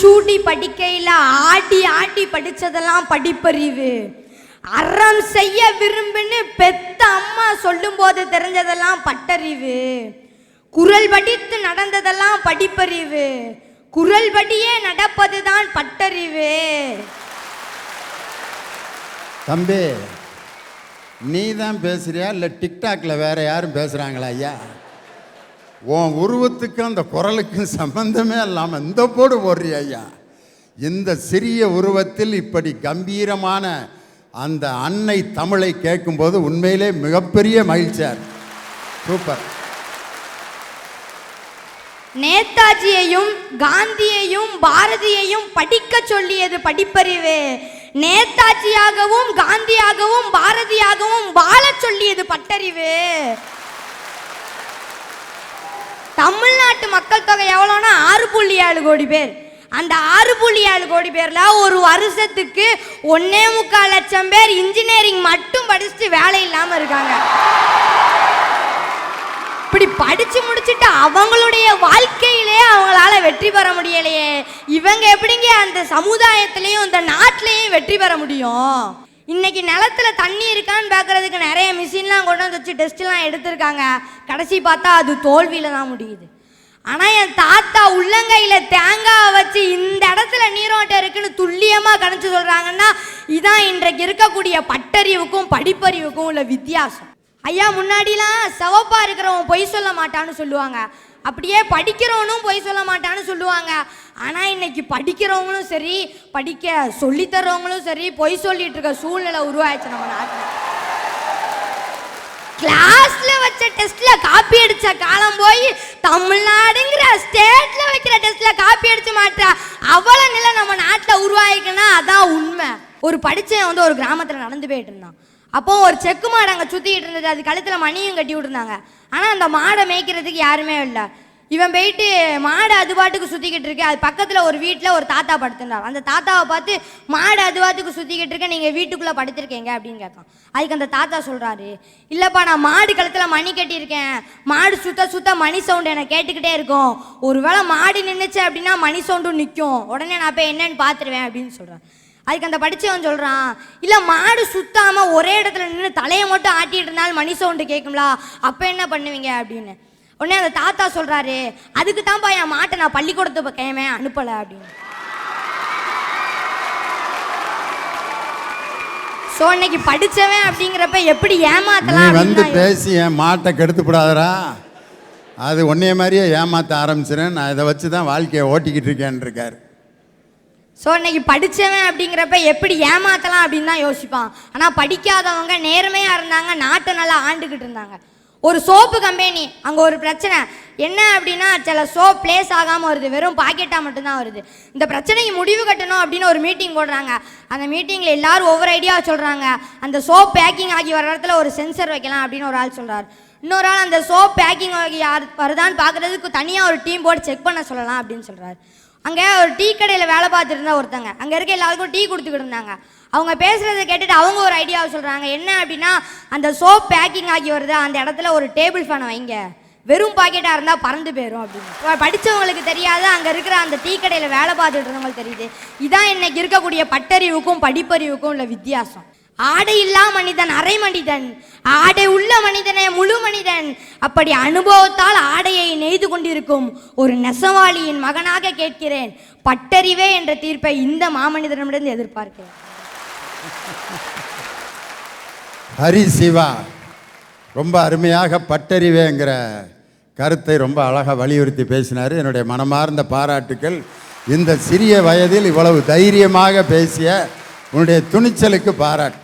சூட்டி படிக்கையில் ஆட்டி ஆட்டி படிச்சதெல்லாம் படிப்பறிவு. அறம் செய்ய விரும்புன்னு பெத்த அம்மா சொல்லும்போது தெரிஞ்சதெல்லாம் பட்டறிவு. குரல் படித்து நடந்ததெல்லாம் படிப்பறிவு. குரல் படியே நடப்பதுதான் பட்டறிவு. தம்பி நீ தான் பேசுறியா? இல்லை டிக்டாக்ல வேற யாரும் பேசுறாங்களா ஐயா? உன் உருவத்துக்கும் அந்த குரலுக்கும் சம்பந்தமே இல்லாமல் இந்த போடு போடுறியா ஐயா. இந்த சிறிய உருவத்தில் இப்படி கம்பீரமான அந்த அன்னை தமிழை கேட்கும்போது உண்மையிலே மிகப்பெரிய மகிழ்ச்சியார் சூப்பர். நேதாஜியையும் காந்தியையும் பாரதியையும் படிக்க சொல்லியது படிப்பறிவு. நேதாஜியாகவும் காந்தியாகவும் பாரதியாகவும் வாழச் சொல்லியது பட்டறிவு. தமிழ்நாட்டு மக்கள் தொகை எவ்வளோன்னா? ஆறு புள்ளி ஏழு கோடி பேர். அந்த ஆறு புள்ளி ஏழு கோடி பேரில் ஒரு வருஷத்துக்கு ஒன்னே முக்கால் லட்சம் பேர் இன்ஜினியரிங் மட்டும் படிச்சுட்டு வேலை இல்லாமல் இருக்காங்க. இப்படி படிச்சு முடிச்சுட்டு அவங்களுடைய வாழ்க்கையிலே அவங்களால வெற்றி பெற முடியலையே. இவங்க எப்படிங்க அந்த சமுதாயத்திலையும் இந்த நாட்டிலையும் வெற்றி பெற முடியும்? இன்னைக்கு நிலத்துல தண்ணி இருக்கான்னு பார்க்கறதுக்கு நிறைய மிஷின்லாம் கொண்டு வந்து வச்சு டெஸ்ட்லாம் எடுத்திருக்காங்க. கடைசி பார்த்தா அது தோல்வியில தான் முடியுது. ஆனால் என் தாத்தா உள்ளங்கையில் தேங்காய் வச்சு இந்த இடத்துல நீரோட்டம் இருக்குன்னு துல்லியமாக கணிச்சு சொல்கிறாங்கன்னா இதான் இன்றைக்கு இருக்கக்கூடிய பட்டறிவுக்கும் படிப்பறிவுக்கும் உள்ள வித்தியாசம். ஐயா முன்னாடிலாம் சிவப்பாக இருக்கிறவன் பொய் சொல்ல மாட்டான்னு சொல்லுவாங்க. அப்படியே படிக்கிறவனும் பொய் சொல்ல மாட்டான்னு சொல்லுவாங்க. ஆனால் இன்னைக்கு படிக்கிறவங்களும் சரி படிக்க சொல்லித் தர்றவங்களும் சரி பொய் சொல்லிட்டு இருக்க சூழ்நிலை உருவாயிடுச்சு நம்ம நாட்டில். கிளாஸ்ல வச்ச டெஸ்ட்ல காப்பி அடிச்ச காலம் போய் தமிழ்நாடுங்கிற ஸ்டேட்ல வைக்கிற டெஸ்ட்ல காப்பி அடிச்சு மாட்டா அவ்வளோ நிலை நம்ம நாட்டில் உருவாயிருக்குன்னா அதான் உண்மை. ஒரு படித்தவன் வந்து ஒரு கிராமத்தில் நடந்து போயிட்டு இருந்தான். அப்போ ஒரு செக்கு மாடு அங்கே சுற்றிக்கிட்டு இருந்தது. அது கழுத்தில் மணியும் கட்டி விட்டுருந்தாங்க. ஆனால் அந்த மாடை மேய்க்கிறதுக்கு யாருமே இல்லை. இவன் போயிட்டு மாடு அது பாட்டுக்கு சுற்றிக்கிட்டு இருக்கு. அது பக்கத்தில் ஒரு வீட்டில் ஒரு தாத்தா படுத்துனார் அந்த தாத்தாவை பார்த்து மாடு அது பாட்டுக்கு சுற்றிக்கிட்டு இருக்க நீங்கள் வீட்டுக்குள்ளே படுத்திருக்கீங்க அப்படின்னு கேட்கான். அதுக்கு அந்த தாத்தா சொல்கிறாரு இல்லைப்பா நான் மாடு கழுத்தில் மணி கட்டியிருக்கேன். மாடு சுத்த சுத்த மணி சவுண்டு எனக்கு கேட்டுக்கிட்டே இருக்கும். ஒருவேளை மாடு நின்றுச்சு அப்படின்னா மணி சவுண்டும் நிற்கும் உடனே நான் போய் என்னன்னு பார்த்துருவேன் அப்படின்னு சொல்கிறேன் அதுக்கு அந்த படித்தவன் சொல்கிறான் இல்லை மாடு சுத்தாமல் ஒரே இடத்துல நின்று தலையை மட்டும் ஆட்டிகிட்டு இருந்தாலும் மணி சவுண்டு கேட்கும்ல அப்போ என்ன பண்ணுவீங்க? அப்படின்னு. உடனே அந்த தாத்தா சொல்றாரு அதுக்கு தான்ப்பா என் மாட்டை நான் பள்ளிக்கூடத்து பக்கமே அனுப்பல அப்படின்னு. ஸோ இன்னைக்கு படிச்சவன் அப்படிங்கிறப்ப எப்படி ஏமாத்தலாம் வந்து பேசி என் மாட்டை கெடுத்துப்படாதடா. அது உன்னைய மாதிரியே ஏமாத்த ஆரம்பிச்சிடேன் நான் இதை வச்சு தான் வாழ்க்கையை ஓட்டிக்கிட்டு இருக்கேன்னு இருக்காரு. ஸோ இன்னைக்கு படித்தவன் அப்படிங்கிறப்ப எப்படி ஏமாத்தலாம் அப்படின்னு தான் யோசிப்பான். ஆனால் படிக்காதவங்க நேர்மையாக இருந்தாங்க நாட்டை நல்லா ஆண்டுக்கிட்டு இருந்தாங்க. ஒரு சோப்பு கம்பெனி. அங்கே ஒரு பிரச்சனை. என்ன அப்படின்னா சில சோப் பிளேஸ் ஆகாமல் வருது. வெறும் பாக்கெட்டாக மட்டும்தான் வருது. இந்த பிரச்சனைக்கு முடிவு கட்டணும் அப்படின்னு ஒரு மீட்டிங் போடுறாங்க. அந்த மீட்டிங்கில் எல்லாரும் ஒவ்வொரு ஐடியா சொல்கிறாங்க அந்த சோப் பேக்கிங் ஆகி வர இடத்துல ஒரு சென்சர் வைக்கலாம் அப்படின்னு ஒரு ஆள் சொல்கிறார் இன்னொரு ஆள் அந்த சோப் பேக்கிங் ஆகி யார் வருதான்னு பார்க்குறதுக்கு தனியாக ஒரு டீம் போட்டு செக் பண்ண சொல்லலாம் அப்படின்னு சொல்கிறார் அங்கே ஒரு டீ கடையில் வேலை பார்த்துருந்தா ஒருத்தங்க. அங்கே இருக்க எல்லாருக்கும் டீ கொடுத்துக்கிட்டு இருந்தாங்க. அவங்க பேசுகிறத கேட்டுட்டு அவங்க ஒரு ஐடியாவை சொல்கிறாங்க என்ன அப்படின்னா அந்த சோப் பேக்கிங் ஆகி வருது. அந்த இடத்துல ஒரு டேபிள் ஃபேனை வைங்க. வெறும் பாக்கெட்டாக இருந்தால் பறந்து போயிடும் அப்படின்னு. படித்தவங்களுக்கு படிச்சவங்களுக்கு தெரியாது. அங்கே இருக்கிற அந்த டீ கடையில் வேலை பார்த்துட்டு இருந்தவங்களுக்கு தெரியுது. இதான் இன்னைக்கு இருக்கக்கூடிய பட்டறிவுக்கும் படிப்பறிவுக்கும் உள்ள வித்தியாசம். ஆடை இல்லா மனிதன் அரை மனிதன். ஆடை உள்ள மனிதனே முழு மனிதன். அப்படி அனுபவத்தால் ஆடையை நெய்து கொண்டிருக்கும் ஒரு நெசவாளியின் மகனாக கேட்கிறேன். பட்டறிவே என்ற தீர்ப்பை இந்த மாமனிதனிடமிருந்து எதிர்பார்க்கிறேன். ஹரி சிவா ரொம்ப அருமையாக பட்டறிவேங்கிற கருத்தை ரொம்ப அழகாக வலியுறுத்தி பேசினார். என்னுடைய மனமார்ந்த பாராட்டுக்கள். இந்த சிறிய வயதில் இவ்வளவு தைரியமாக பேசிய உன்னுடைய துணிச்சலுக்கு பாராட்டு.